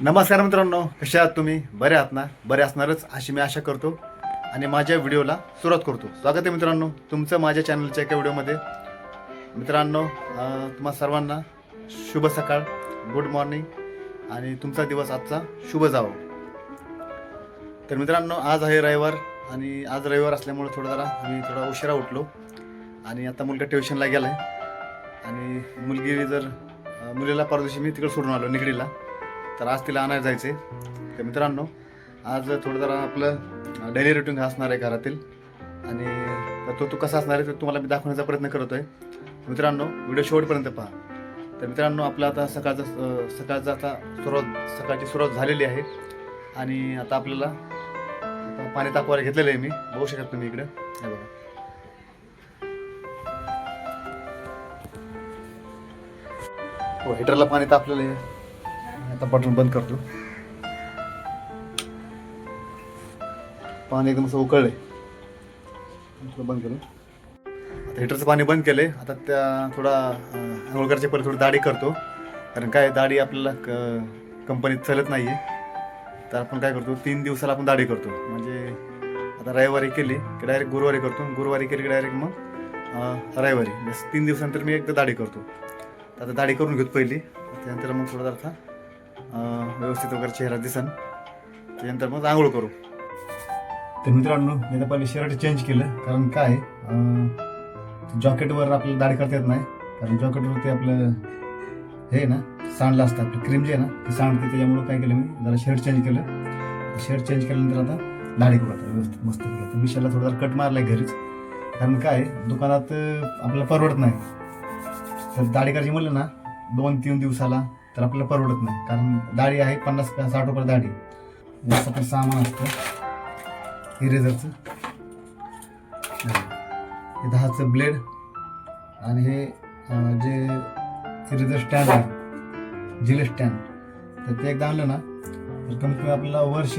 नमस्कार मित्रांनो कसे आहात तुम्ही? बरे आहात ना? बरे असणारच अशी मी आशा करतो आणि माझ्या व्हिडिओला सुरुवात करतो. स्वागत आहे मित्रांनो तुमचं माझ्या चॅनलच्या एका व्हिडिओमध्ये. मित्रांनो तुम्हा सर्वांना शुभ सकाळ गुड मॉर्निंग आणि तुमचा दिवस आजचा शुभ जावो. तर मित्रांनो आज आहे रविवार आणि आज रविवार असल्यामुळे थोडं जरा आम्ही थोडा उशिरा उठलो आणि आता मुलगा ट्युशनला गेला आहे आणि मुलगी जर मुलीला परदेशी मी तिकडे सोडून आलो निगडीला. तर आज तिला आणायला जायचे तर मित्रांनो आज थोडं जरा आपलं डेली रुटीन असणार आहे घरातील. आणि तर तो तू कसा असणार आहे ते तुम्हाला मी दाखवण्याचा प्रयत्न करत आहे मित्रांनो व्हिडिओ शेवटपर्यंत पहा. तर मित्रांनो आपलं आता सकाळचं सकाळचा आता सुरुवात सकाळची सुरुवात झालेली आहे. आणि आता आपल्याला पाणी तापवायला घेतलेलं आहे मी. बघू शकत तुम्ही इकडे. हे बघा. हो हिटरला पाणी तापलेलं आहे. आता बटन बंद करतो. पाणी एकदम असं उकळलंय. बंद केलं आता हिटरचं पाणी बंद केलंय. आता त्या थोडा आंघोळ करायच्या पहिले थोडी दाढी करतो. कारण काय दाढी आपल्याला क कंपनीत चालत नाही आहे तर आपण काय करतो तीन दिवसाला आपण दाढी करतो. म्हणजे आता रविवारी केली की डायरेक्ट गुरुवारी करतो. गुरुवारी केली की डायरेक्ट मग रविवारी. तीन दिवसानंतर मी एकदा दाढी करतो. तर आता दाढी करून घेतो पहिली. त्यानंतर मग थोडा जरा व्यवस्थित वगैरे चेहरा दिसन. त्यानंतर मग आंघोळ करू. तर मित्रांनो मी तर पहिले शर्ट चेंज केलं. कारण काय जॉकेटवर आपल्याला दाढी करता येत नाही. कारण जॉकेटवर ते आपलं हे आहे ना सांडलं असतं आपली क्रीम जी आहे ना ती सांडते. त्याच्यामुळं काय केलं मी जरा शर्ट चेंज केलं. शर्ट चेंज केल्यानंतर आता दाढी करू आता व्यवस्थित मस्त तर मिशाला थोडा जरा कट मारलाय घरीच. कारण काय दुकानात आपल्याला परवडत नाही. तर दाढी करायची म्हणलं ना दोन तीन दिवसाला तर आपल्याला परवडत नाही. कारण दाढी आहे पन्नास साठ रुपये दाढी. जास्त पण सामान असतं. इरेझरचं. हे दहाचं ब्लेड. आणि हे जे इरेझर स्टँड आहे जिले स्टँड. तर ते एकदा आणलं ना तर कमीत कमी आपल्याला वर्ष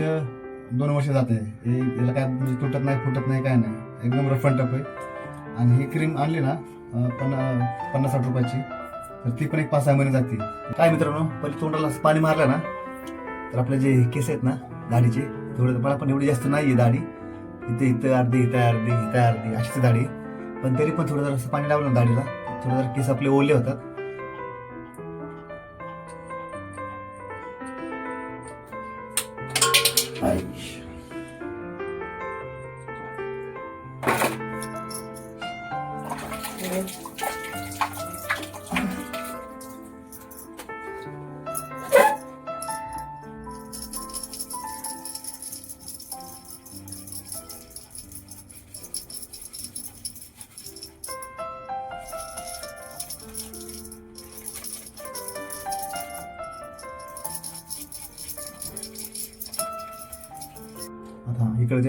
दोन वर्ष जाते. हे याला काय म्हणजे तुटत नाही फुटत नाही काय नाही. एकदम रफ अँड आहे. आणि ही क्रीम आणली ना पन्ना पन्नास साठ रुपयाची. तर ती पण एक पाच सहा महिने जाते. काय मित्रांनो पहिले तोंडाला पाणी मारलं ना तर आपले जे केस आहेत ना दाढीचे तेवढे मला पण एवढी जास्त नाही आहे दाढी. इथे इथं अर्धी इथं अर्धी इथं अर्धी अशीच दाढी. पण तरी पण थोडं जरा पाणी लावलं ना दाढीला थोडं जरा केस आपले ओले होतात. आईश.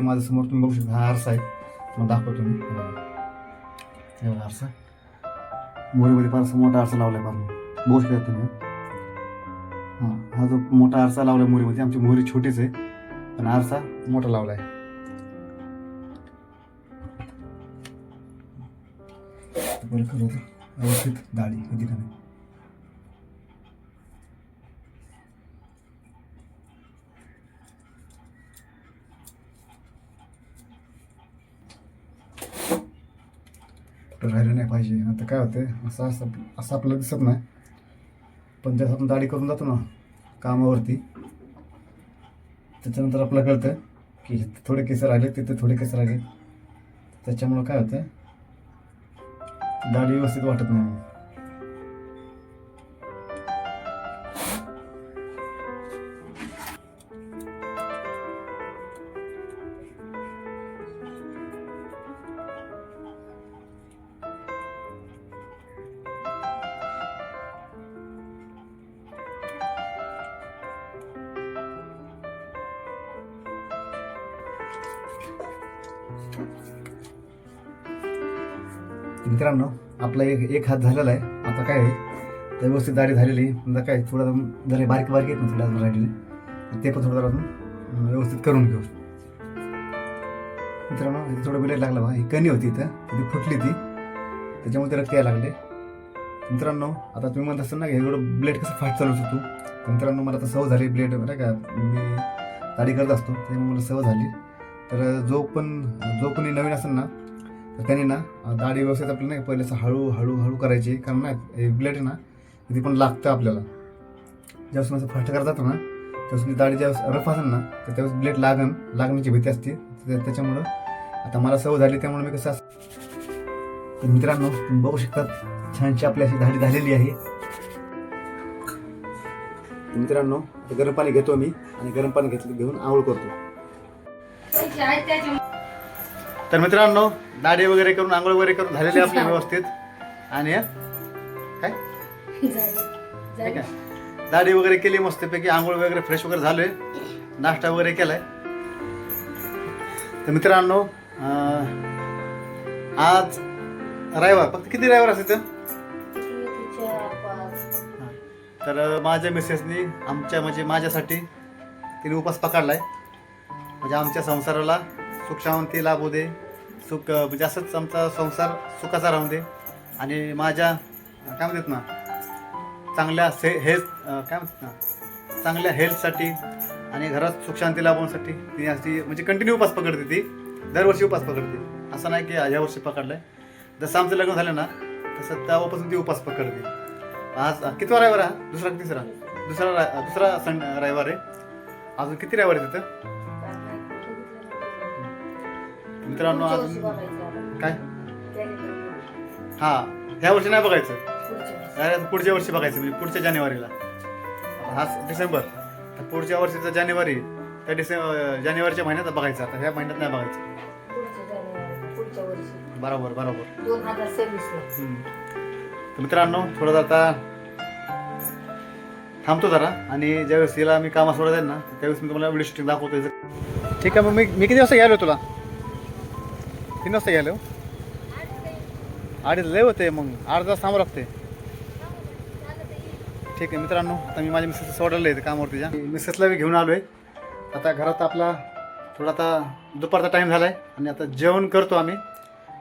आता माझ्यासमोर तुम्ही बघू शकता हा आरसा आहे. मग दाखवतो मी. हे बघा. आरसा. मोरीमध्ये फार असा मोठा आरसा लावलाय फार बघू शकता तुम्ही. हां हा जो मोठा आरसा लावलाय मोरीमध्ये आमची मोरी छोटीच आहे. पण आरसा मोठा लावलाय. बरं खरं होतं व्यवस्थित दाढी कधी का नाही राहिलं नाही पाहिजे. आता काय होतं असं असं असं आपल्याला दिसत नाही. पण जसं आपण दाढी करून जातो ना कामावरती त्याच्यानंतर आपल्याला कळतं की इथे थोडे केस राहिले तिथे थोडे केस राहिले. त्याच्यामुळं काय होतं दाढी व्यवस्थित वाटत नाही. मित्रांनो आपला एक एक हात झालेला आहे. आता काय आहे? तर व्यवस्थित दाढी झालेली आहे. काय थोडं जरा बारीक बारीक येत ना थोडं अजून राहिलेले. ते पण थोडं जरा अजून व्यवस्थित करून घेऊ. मित्रांनो इथे थोडं बिलेट लागला बा ही कणी होती इथं. ती फुटली ती. त्याच्यामुळे ते रक्त यायला लागले. मित्रांनो आता तुम्ही म्हणत असाल ना की एवढं ब्लेड कसं फास्ट चालवतो तू मित्रांनो मला आता सवय झाली ब्लेड नाही का. मी दाढी करत असतो. त्यामुळे मला सवय झाली. तर जो पण जो कोणी नवीन असेल ना तर त्यांनी ना दाढी व्यवस्थित आपल्याला नाही का पहिले हळू हळू हळू करायची. कारण नाही ब्लेड आहे ना ती पण लागतं आपल्याला. ज्यावेळेस माझं फास्ट करत जातो ना त्यावेळेस मी दाढी ज्यावेळेस रफ असेल ना तर त्यावेळेस ब्लेड लागन लागण्याची भीती असते. त्याच्यामुळं आता मला सवय झाली त्यामुळे मी कसं असं तर मित्रांनो तुम्ही बघू शकतात छानशी आपली अशी दाढी झालेली आहे. मित्रांनो गरम पाणी घेतो मी आणि गरम पाणी घेतलं घेऊन आंघोळ करतो. तर मित्रांनो दाढी वगैरे करून आंघोळ वगैरे करून झालेली आपली व्यवस्थित. आणि? काय? ठीक आहे दाढी वगैरे केली मस्तपैकी आंघोळ वगैरे फ्रेश वगैरे झालोय. नाश्ता वगैरे केलाय. तर मित्रांनो आज रविवार फक्त किती रविवार असते तर माझ्या मिसेसनी आमच्या म्हणजे माझ्यासाठी तिने उपास पकडलाय. म्हणजे आमच्या संसाराला सुख शांती लाभू दे. सुख म्हणजे असंच आमचा संसार सुखाचा राहू दे. आणि माझ्या काय म्हणतात ना चांगल्या से हेल्थ काय म्हणतात ना चांगल्या हेल्थसाठी आणि घरात सुखशांती लाभवण्यासाठी ती अशी म्हणजे कंटिन्यू उपास पकडते ती. दरवर्षी उपास पकडते. असं नाही की ह्या वर्षी पकडलाय. जसं आमचं लग्न झालं ना तसं तेव्हापासून ती उपास पकडते. आज कितवा रविवार हा? दुसरा तिसरा दुसरा दुसरा सण रविवार आहे. अजून किती रविवार आहे तिथं? मित्रांनो अजून काय? हा ह्या वर्षी नाही बघायचं? अरे, पुढच्या वर्षी बघायचं म्हणजे पुढच्या जानेवारीला. हा डिसेंबर. तर पुढच्या वर्षीचा जानेवारी त्या डिसेंबर जानेवारीच्या महिन्यात बघायचं आता ह्या महिन्यात नाही बघायचं. बरोबर बरोबर. मित्रांनो थोडं आता थांबतो जरा आणि ज्यावेळेस हिला मी कामा सोडत जाईल ना त्यावेळेस मी तुम्हाला व्हिडिओ शूटिंग दाखवतो याचं. ठीक आहे मग मी मी किती वाजता घ्यायलो तुला? तीन वाजता घ्यायला हो. अडीच लय होते मग. अर्धा तास थांबावं लागते. ठीक आहे मित्रांनो आता मी माझ्या मिसेस सोडायला येते कामावरती जा मिसेसला मी घेऊन आलो आहे आता घरात आपला थोडा आता दुपारचा टाईम झाला आहे आणि आता जेवण करतो आम्ही.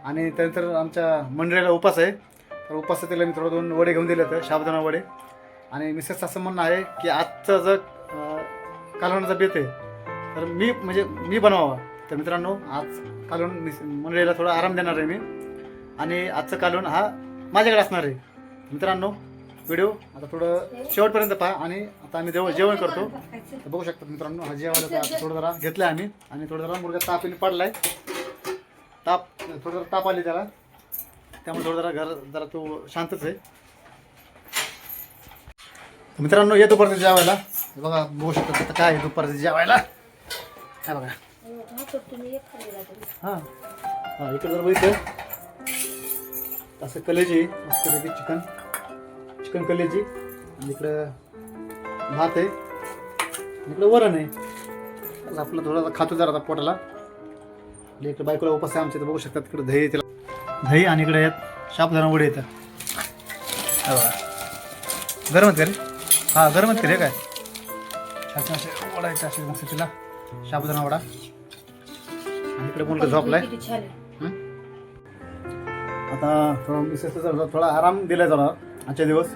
आणि त्यानंतर आमच्या मंडळीला उपास आहे. तर उपासातील मी थोडं दोन वडे घेऊन दिले होते शाबदाना वडे. आणि मिसेस असं म्हणणं आहे की आजचं जर अं, कालवणाचा बेत आहे तर मी म्हणजे मी बनवावा. तर मित्रांनो आज कालवण मिस मंडळीला म्हणजे थोडा आराम देणार आहे मी. आणि आजचं कालवण हा माझ्याकडे असणार आहे. मित्रांनो व्हिडिओ आता थोडं शेवटपर्यंत पहा आणि आता आम्ही जेवण जेवण करतो. बघू शकता मित्रांनो हा जेवायला थोडं जरा घेतलं आम्ही. आणि थोडं जरा मुलगा ताप आणि पडला पडलाय. ताप थोडं जरा ताप आली त्याला. त्यामुळे थोडं जरा घर जरा तो शांतच आहे. मित्रांनो येतो परत जेवायला. बघा बघू शकता आता काय आहे दुपारचं जेवायला. काय बघा. हां हां. इकडे जर बघितलं. असं कलेजी मस्तपैकी चिकन. चिकन कलेजी. आणि इकडं भात आहे. इकडं वरण आहे. आपलं थोडासा खातो जरा आता पोटाला. इकडे बायकोला उपास आहे आमच्या इथं. बघू शकतात इकडे दही आहे तिला. दही आणि इकडे आहेत. शापदाना वडे येतात गरमच करे रे? हां गरमच करे काय? छान छान असे वडा आहेत असे मस्त तिला. शाबुदाना वडा. इकडे मुलगा झोपलाय? हं? आता थोडा मिसेसचा जरा थोडा आराम दिला जरा आजच्या दिवस.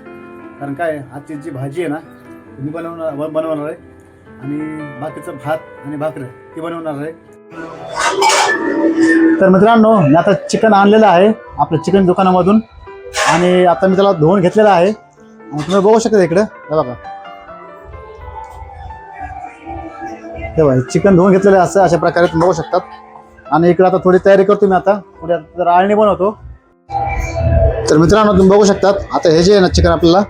कारण काय आजची जी भाजी आहे ना ती मी बनवणार बनवणार आहे. आणि बाकीचं भात आणि भाकरी ती बनवणार आहे. तर मित्रांनो मी आता चिकन आणलेलं आहे आपल्या चिकन दुकानामधून. आणि आता मी त्याला धुवून घेतलेलं आहे. आणि तुम्ही बघू शकता इकडं. हे बघा. हे बघा चिकन धुवून घेतलेलं आहे असं अशा प्रकारे तुम्ही बघू शकतात. आणि इकडे आता थोडी तयारी करतो मी आता. पुढे जरा आळणी बनवतो. तर मित्रांनो तुम्ही बघू शकतात आता हे जे आहे ना चिकन आपल्याला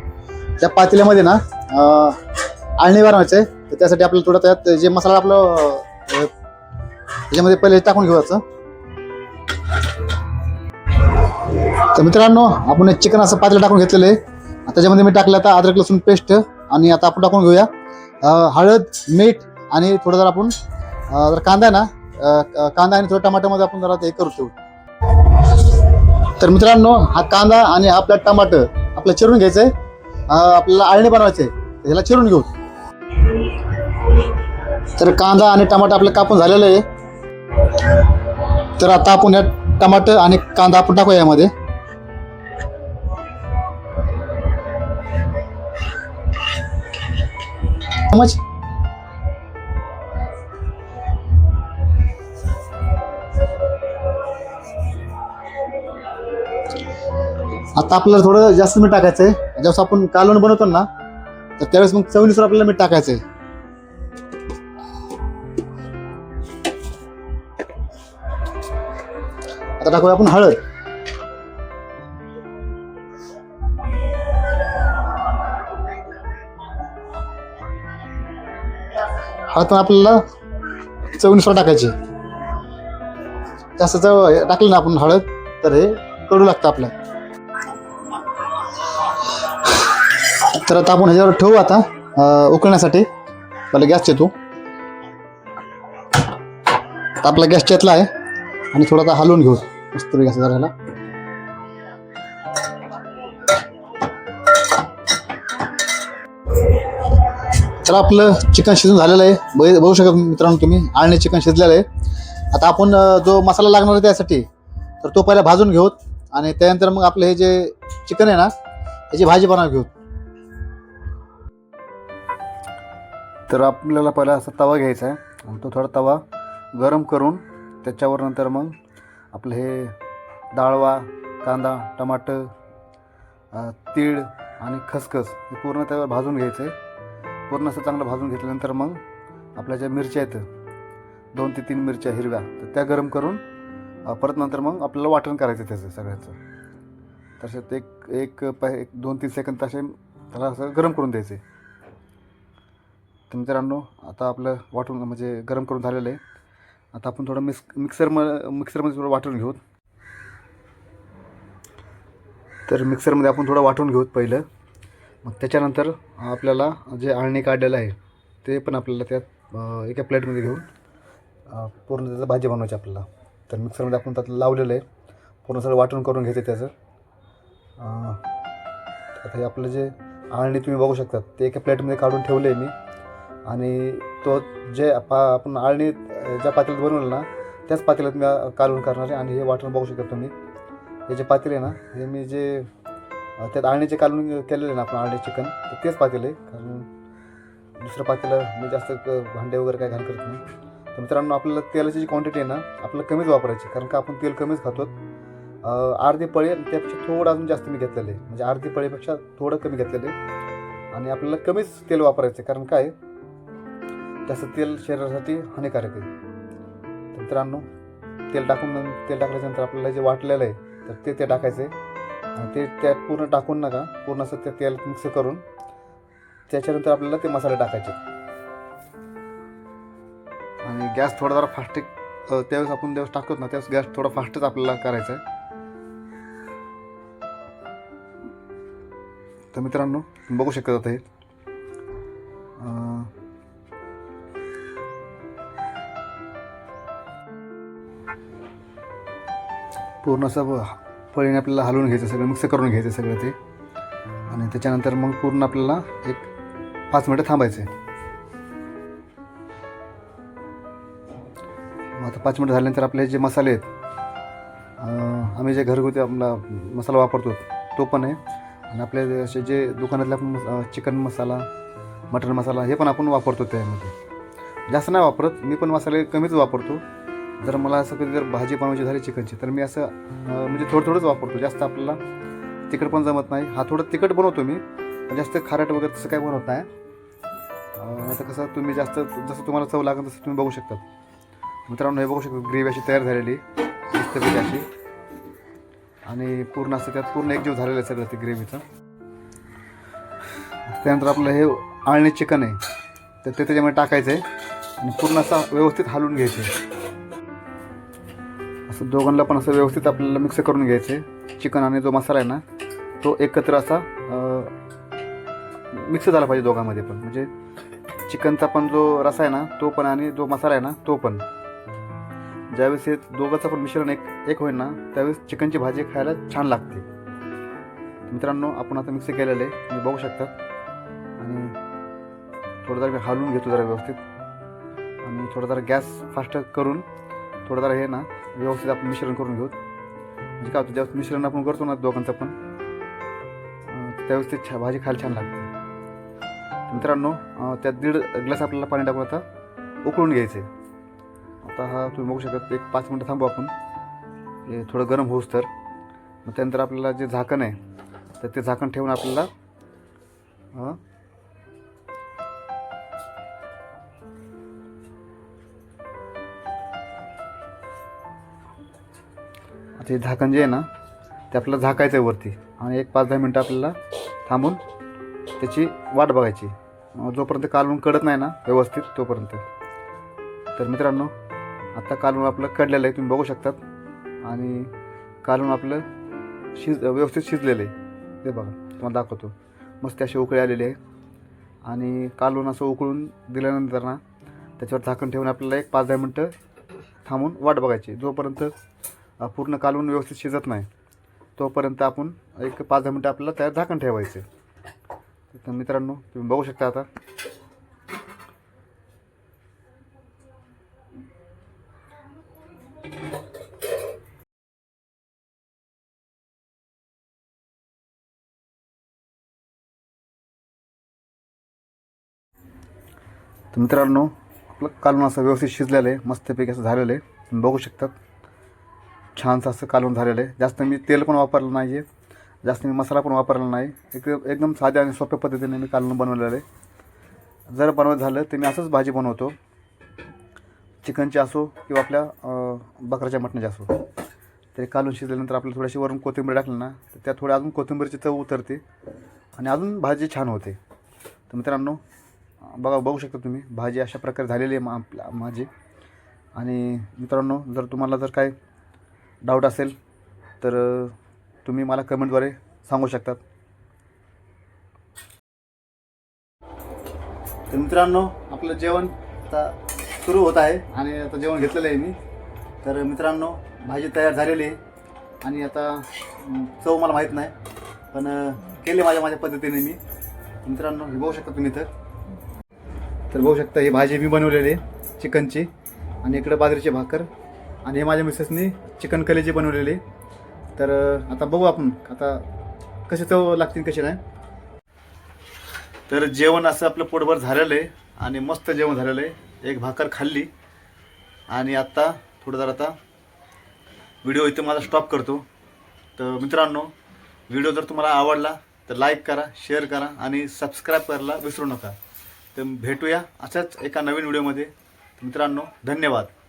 त्या पातेल्यामध्ये ना आळणी बनवायचं आहे. तर त्यासाठी आपल्याला थोडं त्यात जे मसाला आपलं अं, त्याच्यामध्ये पहिले टाकून घेऊयाचं तर मित्रांनो आपण चिकन असं पातेलं टाकून घेतलेलं आहे. आता त्याच्यामध्ये मी टाकलं आता अद्रक लसूण पेस्ट आणि आता आपण टाकून घेऊया हळद मीठ आणि थोडं जर आपण जर कांदा ना कांदा आणि थोडं टमाट्यामध्ये आपण जरा ते करतो तर मित्रांनो हा कांदा आणि आपला टमाटर आपल्याला चिरून घ्यायचंय. आपल्याला आळणी बनवायचे ह्याला चिरून घेऊ. तर कांदा आणि टमाटर आपलं कापून झालेलं आहे. तर आता आपण या टमाटर आणि कांदा आपण टाकूया यामध्ये. समज आता आपल्याला थोडं जास्त मीठ टाकायचं आहे ज्यावेळेस आपण कालवण बनवतो ना तर त्यावेळेस मग चवीनुसार आपल्याला मीठ टाकायचं आहे आता टाकूया आपण हळद. हळद आपल्याला चवीनुसार टाकायची. जास्त चव टाकली ना आपण हळद तर हे कडू लागतं आपल्याला. तर आता आपण ह्याच्यावर ठेवू आता उकळण्यासाठी. पहिला गॅस येतो आपला गॅस चेतला आहे. आणि थोडा आता हलवून घेऊ. मस्त गॅस झाला तर आपलं चिकन शिजून झालेलं आहे. बघू शकत मित्रांनो तुम्ही आळणी चिकन शिजलेलं आहे. आता आपण जो मसाला लागणार आहे त्यासाठी तर तो पहिला भाजून घेऊ. आणि त्यानंतर मग आपलं हे जे चिकन आहे ना त्याची भाजी बनवून घेऊ. तर आपल्याला पहिला असा तवा घ्यायचा आहे. आणि तो थोडा तवा गरम करून त्याच्यावर नंतर मग आपलं हे डाळवा कांदा टमाटर तीळ आणि खसखस हे पूर्ण त्यावर भाजून घ्यायचं. आहे पूर्ण असं चांगलं भाजून घेतल्यानंतर मग आपल्या ज्या मिरच्या आहेत दोन ते तीन मिरच्या हिरव्या तर त्या गरम करून परत नंतर मग आपल्याला वाटण करायचं त्याचं सगळ्याचं. तसं एक एक प एक दोन तीन सेकंद तसे त्याला असं गरम करून द्यायचे. तर मित्रांनो आता आपलं वाटून म्हणजे गरम करून झालेलं आहे. आता आपण थोडं मिक्स मिक्सर म मिक्सरमध्ये थोडं वाटून घेऊ तर मिक्सरमध्ये आपण थोडं वाटून घेऊत पहिलं. मग त्याच्यानंतर आपल्याला जे आळणी काढलेलं आहे ते पण आपल्याला त्यात एका प्लेटमध्ये घेऊन पूर्ण त्याचं भाजी बनवायची आपल्याला. तर मिक्सरमध्ये आपण त्यात लावलेलं आहे. पूर्ण सगळं वाटून करून घ्यायचं त्याचं. आता हे आपलं जे आळणी तुम्ही बघू शकता ते एका प्लेटमध्ये काढून ठेवलं आहे मी. आणि तो जे पा आपण आळणी ज्या पातेल्यात बनवलं ना त्याच पातेल्यात मी कालवण करणार आहे आणि हे वाटण बघू शकता तुम्ही. हे जे पातेले आहे ना हे मी जे त्यात आळणीचे कालवण केलेलं आहे ना आपण आळणी चिकन तर तेच पातेलं आहे. कारण दुसरं पातेलं मी जास्त भांडे वगैरे काय घाण करत नाही. तर मित्रांनो आपल्याला तेलाची जी क्वांटिटी आहे ना आपल्याला कमीच वापरायची कारण का आपण तेल कमीच खातो. अर्धी पळी त्यापेक्षा थोडं अजून जास्त मी घेतलेलं आहे. म्हणजे अर्धी पळीपेक्षा थोडं कमी घेतलेलं आहे. आणि आपल्याला कमीच तेल वापरायचं कारण काय जास्त तेल शरीरासाठी हानिकारक आहे. तर मित्रांनो तेल टाकून तेल टाकल्याच्यानंतर आपल्याला जे वाटलेलं आहे तर ते ते टाकायचं आहे आणि ते त्यात पूर्ण टाकून नका पूर्ण असं ते तेल मिक्स करून. त्याच्यानंतर आपल्याला ते मसाले टाकायचे. आणि गॅस थोडा जरा फास्ट त्यावेळेस आपण त्यावेळेस टाकतो ना त्यावेळेस गॅस थोडा फास्टच आपल्याला करायचा आहे. तर मित्रांनो बघू शकत आहे पूर्ण असं फळीने पळीने आपल्याला हलवून घ्यायचं सगळं मिक्स करून घ्यायचं सगळं ते. आणि त्याच्यानंतर मग पूर्ण आपल्याला एक पाच मिनटं थांबायचं मग आता पाच मिनटं झाल्यानंतर आपले जे मसाले आहेत आम्ही जे घरगुती आपला मसाला वापरतो तो पण आहे. आणि आपले असे जे दुकानातले आपण चिकन मसाला मटन मसाला हे पण आपण वापरतो त्यामध्ये. जास्त नाही वापरत मी पण मसाले कमीच वापरतो. जर मला असं कधी जर भाजी बनवायची झाली चिकनची तर मी असं म्हणजे थोडं थोडंच वापरतो. जास्त आपल्याला तिखट पण जमत नाही. हा थोडं तिखट बनवतो मी. जास्त खारट वगैरे तसं काय बनवत नाही. आता कसं तुम्ही जास्त जसं तुम्हाला चव लागेल तसं तुम्ही बघू शकता. मित्रांनो हे बघू शकता ग्रेव्ही अशी तयार झालेली. मस्तपैकी अशी. आणि पूर्ण असं त्यात पूर्ण एकजीव झालेलं आहे सगळं ते ग्रेव्हीचं. त्यानंतर आपलं हे आळणी चिकन आहे. तर ते त्याच्यामध्ये टाकायचं आहे आणि पूर्ण असं व्यवस्थित हलवून घ्यायचं आहे असं दोघांना पण असं व्यवस्थित आपल्याला मिक्स करून घ्यायचं आहे चिकन आणि जो मसाला आहे ना तो एकत्र असा मिक्स झाला पाहिजे दोघांमध्ये पण. म्हणजे चिकनचा पण जो रसा आहे ना तो पण आणि जो मसाला आहे ना तो पण. ज्यावेळेस हे दोघांचं पण मिश्रण एक एक होईल ना त्यावेळेस चिकनची भाजी खायला छान लागते. मित्रांनो आपण आता मिक्स केलेलं आहे. तुम्ही बघू शकता. आणि थोडं जरा मी हलवून घेतो जरा व्यवस्थित. आणि थोडं जरा गॅस फास्ट करून थोडं जरा हे ना व्यवस्थित आपण मिश्रण करून घेऊ. म्हणजे काय होतं ज्यावेळेस मिश्रण आपण करतो ना दोघांचं पण त्यावेळेस ते छा भाजी खायला छान लागते. मित्रांनो त्यात दीड ग्लास आपल्याला पाणी टाकून आता उकळून घ्यायचं आहे आता हा तुम्ही बघू शकता एक पाच मिनटं थांबू आपण. हे थोडं गरम होऊस तर. मग त्यानंतर आपल्याला जे झाकण आहे तर ते झाकण ठेवून आपल्याला ते झाकण जे आहे ना ते आपल्याला झाकायचं आहे वरती. आणि एक पाच दहा मिनटं आपल्याला थांबून त्याची वाट बघायची. जोपर्यंत कालवून कडत नाही ना व्यवस्थित तोपर्यंत. तर मित्रांनो आत्ता कालवून आपलं कडलेलं आहे तुम्ही बघू शकतात. आणि कालवून आपलं शिज व्यवस्थित शिजलेलं आहे. ते बघा तुम्हाला दाखवतो. मस्त अशी उकळी आलेली आहे. आणि कालवून असं उकळून दिल्यानंतर ना त्याच्यावर झाकण ठेवून आपल्याला एक पाच दहा मिनटं थांबून वाट बघायची. जोपर्यंत पूर्ण कालवून व्यवस्थित शिजत नाही. तोपर्यंत आपण एक पाच दहा मिनटं आपल्याला त्यात झाकण ठेवायचं. तर मित्रांनो तुम्ही बघू शकता आता. तर मित्रांनो आपलं कालवण असं व्यवस्थित शिजलेलं आहे. मस्तपैकी असं झालेलं आहे. तुम्ही बघू शकतात. छानसं असं कालवण झालेलं आहे. जास्त मी तेल पण वापरलं नाही आहे जास्त मी मसाला पण वापरला नाही. एक एकदम साध्या आणि सोप्या पद्धतीने मी कालवण बनवलेलं आहे. जर बनवत झालं तर मी असंच भाजी बनवतो. चिकनची असो किंवा आपल्या बकराच्या बकऱ्याच्या मटणाची असो. ते कालून शिजल्यानंतर आपल्याला थोडीशी वरून कोथिंबीर टाकली ना तर त्या थोडी अजून कोथिंबीरची चव उतरते आणि अजून भाजी छान होते. तर मित्रांनो बघा बघू शकता तुम्ही भाजी अशा प्रकारे झालेली आहे मा आपल्या माझी. आणि मित्रांनो जर तुम्हाला जर काय डाऊट असेल तर तुम्ही मला कमेंटद्वारे सांगू शकतात तर मित्रांनो आपलं जेवण आता सुरू होत आहे आणि आता जेवण घेतलेलं आहे मी. तर मित्रांनो भाजी तयार झालेली आहे आणि आता चव मला माहीत नाही पण केले माझ्या माझ्या पद्धतीने मी. मित्रांनो हे बघू शकता तुम्ही तर तर बघू शकता ही भाजी मी बनवलेली आहे चिकनची. आणि इकडं बाजरीची भाकर. आणि हे माझ्या मिसेसनी चिकन कलेची बनवलेली. तर आता बघू आपण आता कसे चव लागतील कसे नाही. तर जेवण असं आपलं पोटभर झालेलं आहे आणि मस्त जेवण झालेलं आहे. एक भाकर खाल्ली आणि आत्ता थोडं जर आता व्हिडिओ इथं माझा स्टॉप करतो. तर मित्रांनो व्हिडिओ जर तुम्हाला आवडला तर लाईक करा शेअर करा आणि सबस्क्राईब करायला विसरू नका. तर भेटूया अशाच एका नवीन व्हिडिओमध्ये. मित्रांनो धन्यवाद.